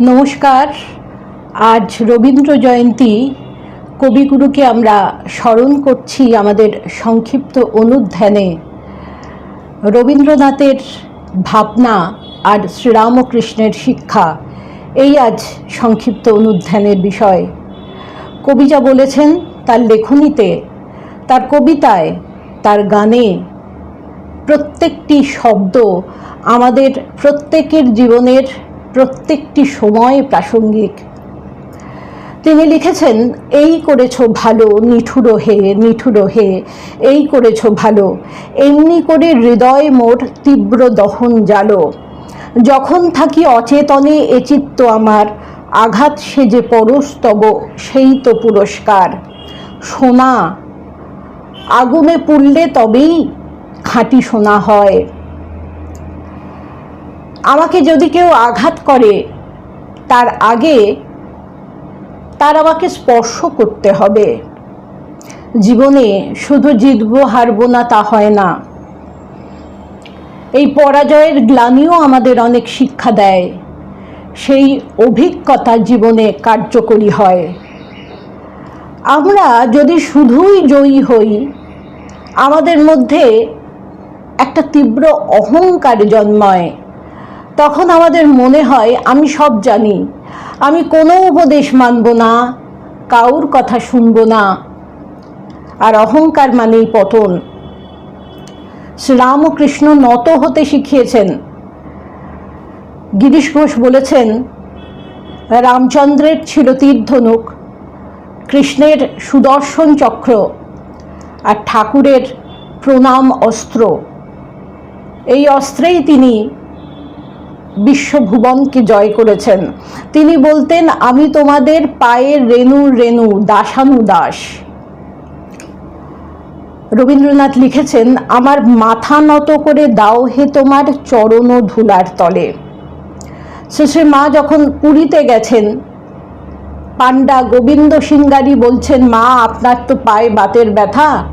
নমস্কার। আজ রবীন্দ্র জয়ন্তী কবিগুরুকে আমরা স্মরণ করছি আমাদের সংক্ষিপ্ত অনুধ্যানে। রবীন্দ্রনাথের ভাবনা আর শ্রীরামকৃষ্ণের শিক্ষা, এই আজ সংক্ষিপ্ত অনুধ্যানের বিষয়। কবি যা বলেছেন, তার লেখনীতে, তার কবিতায়, তার গানে প্রত্যেকটি শব্দ আমাদের প্রত্যেকের জীবনের প্রত্যেকটি সময় প্রাসঙ্গিক। তিনি লিখেছেন, এই করেছ ভালো, নিঠুর হে, নিঠুরো হে, এই করেছ ভালো, এমনি করে হৃদয় মোর তীব্র দহন জালো। যখন থাকি অচেতনে এ চিত্ত আমার, আঘাত সেজে পরস্তব সেই তো পুরস্কার। সোনা, আগুনে পুড়লে তবেই খাঁটি সোনা হয়। আমাকে যদি কেউ আঘাত করে, তার আগে তার আমাকে স্পর্শ করতে হবে। জীবনে শুধু জিতবো, হারবো না তা হয় না। এই পরাজয়ের গ্লানিও আমাদের অনেক শিক্ষা দেয়। সেই অভিজ্ঞতা জীবনে কার্যকরী হয়। আমরা যদি শুধুই জয়ী হই, আমাদের মধ্যে একটা তীব্র অহংকার জন্মায়। তখন আমাদের মনে হয়, আমি সব জানি। আমি কোনো উপদেশ মানব না, কাউর কথা শুনব না। আর অহংকার মানেই পতন। শ্রীরামকৃষ্ণ নত হতে শিখিয়েছেন। গিরিশ ঘোষ বলেছেন, রামচন্দ্রের ছিল তীর্ধনুক কৃষ্ণের সুদর্শন চক্র, আর ঠাকুরের প্রণাম অস্ত্র। এই অস্ত্রেই তিনি বিশ্বভুবনকে জয় করেছেন? তিনি বলতেন, আমি তোমাদের পায়ের রেণু রেণু, দাসানু দাস। রবীন্দ্রনাথ লিখেছেন, আমার মাথা নত করে দাও হে তোমার চরণ ধুলার তলে। শেষে মা যখন পুরীতে গেছেন, পাণ্ডা গোবিন্দ সিংগারি বলছেন, মা, আপনার তো পায়ে বাতের ব্যথা।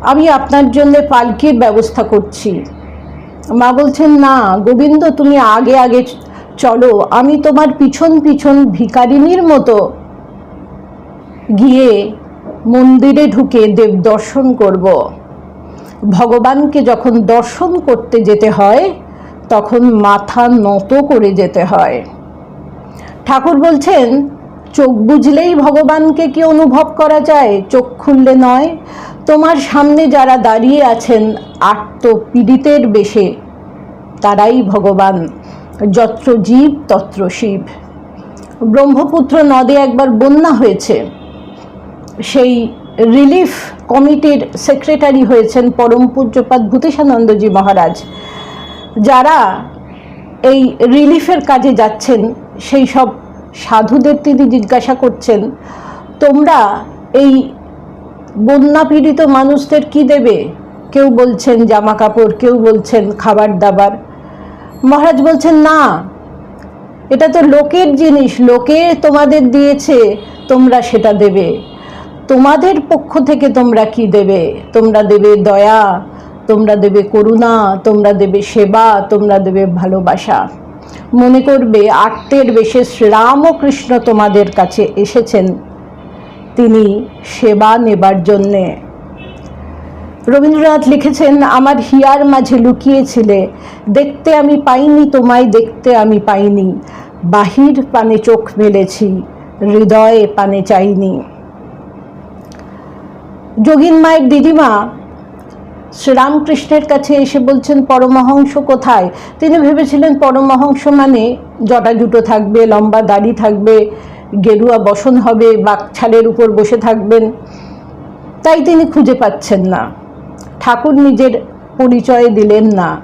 আমি আপনার জন্য পালকির ব্যবস্থা করছি। মা বলছেন, না, গোবিন্দ, তুমি আগে আগে চলো। আমি তোমার পিছন পিছন ভিকারিনীর মতো গিয়ে মন্দিরে ঢুকে দেব দর্শন করব। ভগবানকে যখন দর্শন করতে যেতে হয়, তখন মাথা নত করে যেতে হয়। ঠাকুর বলছেন, চোখ বুঝলেই ভগবানকে কি অনুভব করা যায়? চোখ খুললে নয়। তোমার সামনে যারা দাঁড়িয়ে আছেন আত্ম পীড়িতের বেশে, তারাই ভগবান, যত্র জীব তত্র শিব। ব্রহ্মপুত্র নদে একবার বন্যা হয়েছে। সেই রিলিফ কমিটির সেক্রেটারি হয়েছেন পরম পূজ্যপাত ভূতেশানন্দজি মহারাজ। যারা এই রিলিফের কাজে যাচ্ছেন, সেই সব সাধুদের তিনি জিজ্ঞাসা করছেন, তোমরা এই বন্যা পীড়িত মানুষদের কি দেবে? কেউ বলছেন জামা কাপড়, কেউ বলছেন খাবার দাবার। মহারাজ বলছেন, না, এটা তো লোকের জিনিস, লোকে তোমাদের দিয়েছে, তোমরা সেটা দেবে। তোমাদের পক্ষ থেকে তোমরা কি দেবে? তোমরা দেবে দয়া, তোমরা দেবে করুণা, তোমরা দেবে সেবা, তোমরা দেবে ভালোবাসা। মনে করবে আত্মের বেশে শ্রীরামকৃষ্ণ তোমাদের কাছে এসেছেন। তিনি সেবা নেবার জন্যে। রবীন্দ্রনাথ লিখেছেন, আমার হিয়ার মাঝে লুকিয়েছিলে, দেখতে আমি পাইনি, তোমায় দেখতে আমি পাইনি। বাহির পানে চোখ মেলেছি, হৃদয়ে পানে চাইনি। যোগিন মায়ের দিদিমা শ্রীরামকৃষ্ণের কাছে এসে বলছেন, পরমহংস কোথায়? তিনি ভেবেছিলেন, পরমহংস মানে জটা জুটো থাকবে, লম্বা দাড়ি থাকবে গেরুয়া বসন হবে, বাকছালের উপর বসে থাকবেন। তাই তিনি খুঁজে পাচ্ছেন না। ঠাকুর নিজের পরিচয় দিলেন না।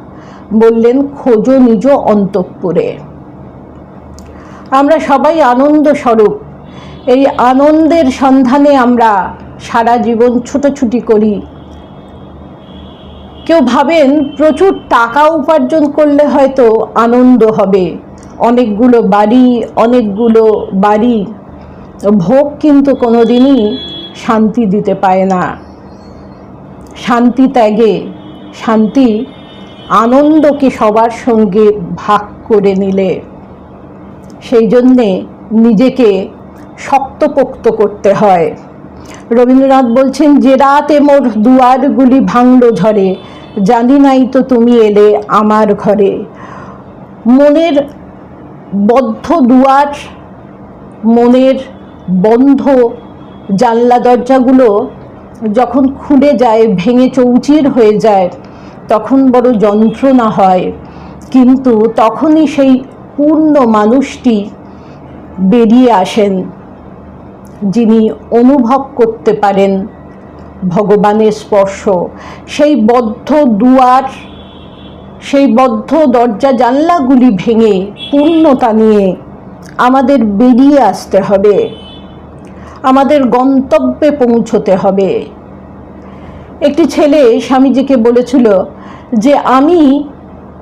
বললেন, খোঁজো নিজ অন্তঃপুরে। আমরা সবাই আনন্দ স্বরূপ। এই আনন্দের সন্ধানে আমরা সারা জীবন ছুটোছুটি করি। কেউ ভাবেন, প্রচুর টাকা উপার্জন করলে হয়তো আনন্দ হবে। অনেকগুলো বাড়ি অনেকগুলো বাড়ি, ভোগ কিন্তু কোনোদিনই শান্তি দিতে পায় না। শান্তি ত্যাগে, শান্তি, আনন্দকে সবার সঙ্গে ভাগ করে নিলে। সেই জন্যে নিজেকে শক্তপোক্ত করতে হয়। রবীন্দ্রনাথ বলছেন, যে রাতে মোর দুয়ারগুলি ভাঙলো ঝরে জানি নাই তো তুমি এলে আমার ঘরে। মনের বদ্ধ দুয়ার, মনের বন্ধ জানলা দরজাগুলো যখন খুলে যায়, ভেঙে চৌচির হয়ে যায়, তখন বড় যন্ত্রণা হয়। কিন্তু তখনই সেই পূর্ণ মানুষটি বেরিয়ে আসেন, যিনি অনুভব করতে পারেন ভগবানের স্পর্শ। সেই বদ্ধ দুয়ার সেই বদ্ধ দরজা জানলাগুলি ভেঙে পূর্ণতা নিয়ে আমাদের বেরিয়ে আসতে হবে। আমাদের গন্তব্যে পৌঁছতে হবে। একটি ছেলে স্বামীজিকে বলেছিল যে, আমি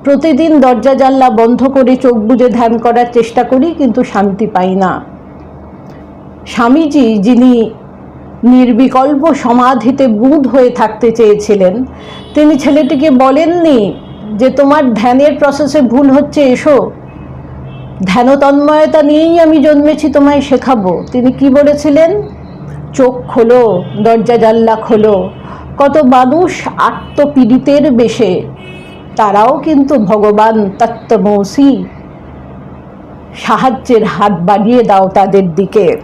প্রতিদিন দরজা জানলা বন্ধ করে চোখ বুজে ধ্যান করার চেষ্টা করি, কিন্তু শান্তি পাই না। স্বামীজি, যিনি নির্বিকল্প সমাধিতে বুধ হয়ে থাকতে চেয়েছিলেন, তিনি ছেলেটিকে বলেননি যে তোমার ধ্যানের প্রসেসে ভুল হচ্ছে, এসো। ধ্যানতন্ময়তা নিয়েই আমি জন্মেছি, তোমায় শেখাবো। তিনি কি বলেছিলেন? চোখ খোলো, দরজা জানলা খোলো। কত মানুষ আত্মপীড়িতের বেশে, তারাও কিন্তু ভগবান তত্ত্বমৌসি। সাহায্যের হাত বাড়িয়ে দাও তাদের দিকে।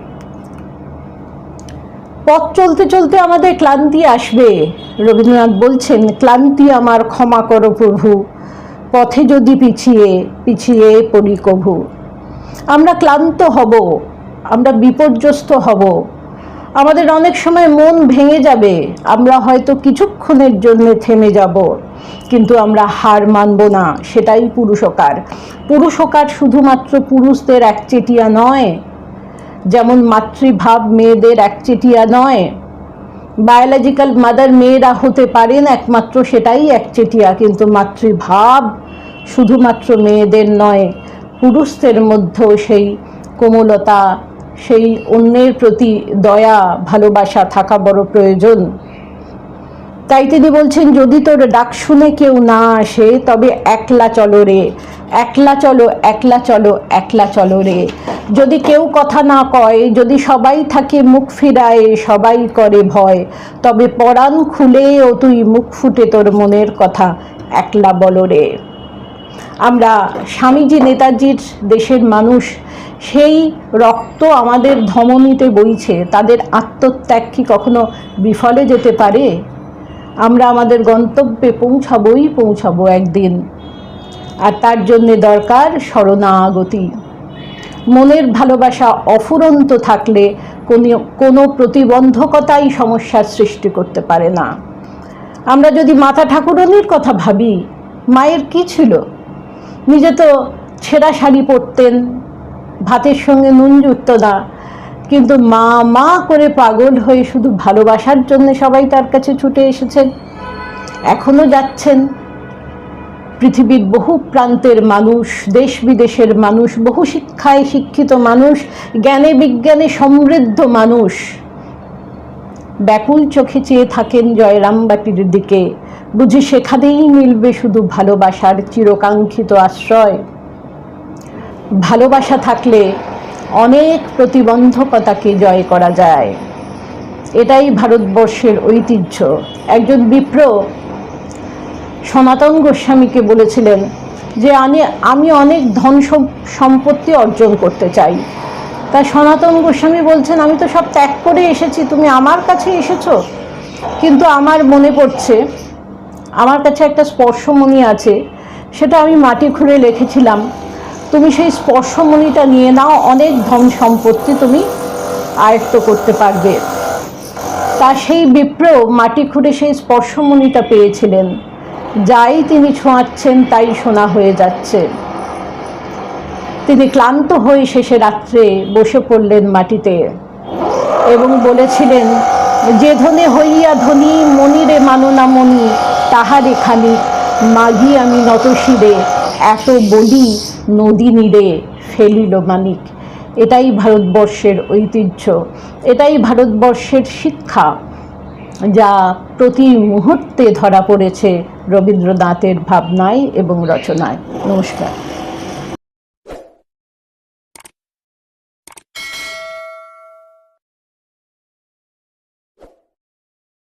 পথ চলতে চলতে আমাদের ক্লান্তি আসবে। রবীন্দ্রনাথ বলছেন, ক্লান্তি আমার ক্ষমা করো প্রভু, পথে যদি পিছিয়ে পিছিয়ে পড়ি কভু। আমরা ক্লান্ত হব, আমরা বিপর্যস্ত হব। আমাদের অনেক সময় মন ভেঙে যাবে, আমরা হয়তো কিছুক্ষণের জন্য থেমে যাব, কিন্তু আমরা হার মানব না, সেটাই পুরুষকার পুরুষকার শুধুমাত্র পুরুষদের একচেটিয়া নয় যেমন মাতৃভাব মেয়েদের একচেটিয়া নয়। বায়োলজিক্যাল মাদার মেয়েরা হতে পারেন, একমাত্র সেটাই একচেটিয়া কিন্তু মাতৃভাব শুধুমাত্র মেয়েদের নয়, পুরুষদের মধ্যেও সেই কোমলতা, সেই অন্যের প্রতি দয়া, ভালোবাসা থাকা বড় প্রয়োজন। তাই তিনি বলছেন, যদি তোর ডাক শুনে কেউ না আসে, তবে একলা চলো রে। একলা চলো একলা চলো একলা চলো রে। যদি কেউ কথা না কয়, যদি সবাই থাকে মুখ ফিরায়, সবাই করে ভয়। তবে পরাণ খুলে ও তুই মুখ ফুটে তোর মনের কথা, একলা বলো রে। আমরা স্বামীজি, নেতাজির দেশের মানুষ, সেই রক্ত আমাদের ধমনীতে বইছে। তাদের আত্মত্যাগ কি কখনো বিফলে যেতে পারে? আমরা আমাদের গন্তব্যে পৌঁছাবই, পৌঁছাবো একদিন। আর তার জন্যে দরকার শরণাগতি। মনের ভালোবাসা অফুরন্ত থাকলে কোনো প্রতিবন্ধকতাই সমস্যার সৃষ্টি করতে পারে না। আমরা যদি মাতা ঠাকুরনির কথা ভাবি, মায়ের কি ছিল? নিজে তো ছেঁড়া শাড়ি পরতেন, ভাতের সঙ্গে নুন জুটত না কিন্তু মা মা করে পাগল হয়ে শুধু ভালোবাসার জন্য সবাই তার কাছে ছুটে এসেছেন। এখনও যাচ্ছেন। পৃথিবীর বহু প্রান্তের মানুষ, দেশ বিদেশের মানুষ, বহু শিক্ষায় শিক্ষিত মানুষ, জ্ঞানে বিজ্ঞানে সমৃদ্ধ মানুষ। ব্যাকুল চোখে চেয়ে থাকেন জয়রামবাটির দিকে। বুঝি সেখানেই মিলবে শুধু ভালোবাসার চিরকাঙ্ক্ষিত আশ্রয়। ভালোবাসা থাকলে অনেক প্রতিবন্ধকতাকে জয় করা যায়। এটাই ভারতবর্ষের ঐতিহ্য। একজন বিপ্র সনাতন গোস্বামীকে বলেছিলেন যে, আমি আমি অনেক ধন সম্পত্তি অর্জন করতে চাই। তা সনাতন গোস্বামী বলছেন, আমি তো সব ত্যাগ করে এসেছি, তুমি আমার কাছে এসেছ? কিন্তু আমার মনে পড়ছে, আমার কাছে একটা স্পর্শমণি আছে, সেটা আমি মাটি খুঁড়ে লিখেছিলাম। তুমি সেই স্পর্শমণিটা নিয়ে নাও, অনেক ধন সম্পত্তি তুমি আয়ত্ত করতে পারবে। তা সেই বিপ্র মাটি খুঁড়ে সেই স্পর্শমণিটা পেয়েছিলেন। যাই তিনি ছোঁয়াচ্ছেন, তাই শোনা হয়ে যাচ্ছে। তিনি ক্লান্ত হয়ে শেষে রাত্রে বসে পড়লেন মাটিতে এবং বলেছিলেন, যে ধনে হইয়া ধনী, মনিরে মাননা মণি তাহারে খালি মাগি আমি নতশিরে এত বলি নদী নীরে ফেলিল মানিক। এটাই ভারতবর্ষের ঐতিহ্য। এটাই ভারতবর্ষের শিক্ষা, যা প্রতি মুহূর্তে ধরা পড়েছে রবীন্দ্রনাথের ভাবনায় এবং রচনায়। নমস্কার।